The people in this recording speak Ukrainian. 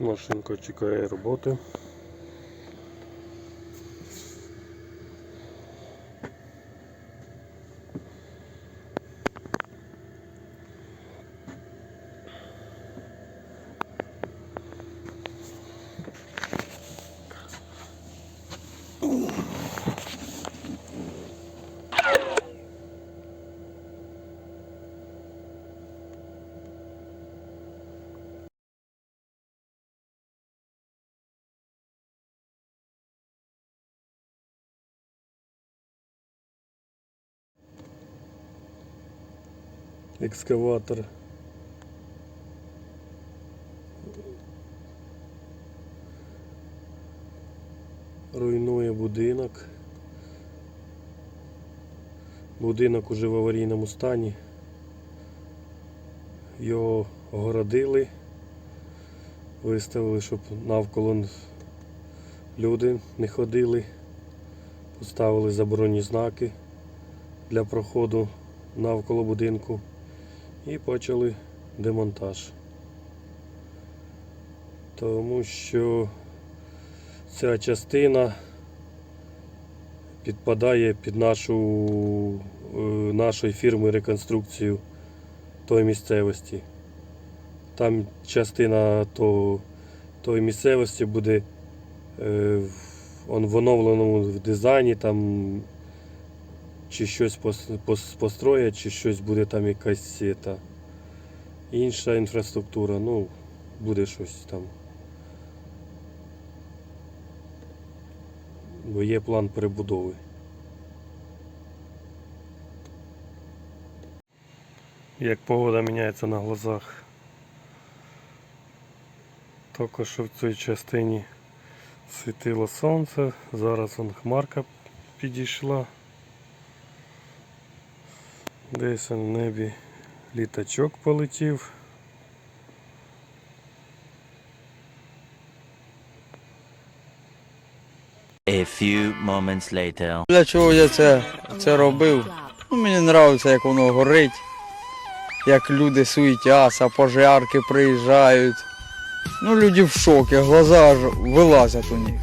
Машинка чекає роботи. Екскаватор. Руйнує будинок. Будинок уже в аварійному стані. Його огородили, виставили, щоб навколо люди не ходили. Поставили заборонні знаки для проходу навколо будинку і почали демонтаж. Тому що ця частина підпадає під нашу е, нашої фірми реконструкцію тої місцевості. Там частина то, тої місцевості буде е, в- он в дизайні, там чи щось пос- пос- построять, чи щось буде там якась та, інша інфраструктура, ну, буде щось там. Бо є план перебудови. Як погода міняється на глазах. Тільки що в цій частині світило сонце, зараз вон хмарка підійшла. Десь в небі літачок полетів. A few moments later. Для чого я це, це робив? Ну, мені подобається, як воно горить, як люди суетяться, пожарки приїжджають. Ну, люди в шокі, глаза аж вилазять у них.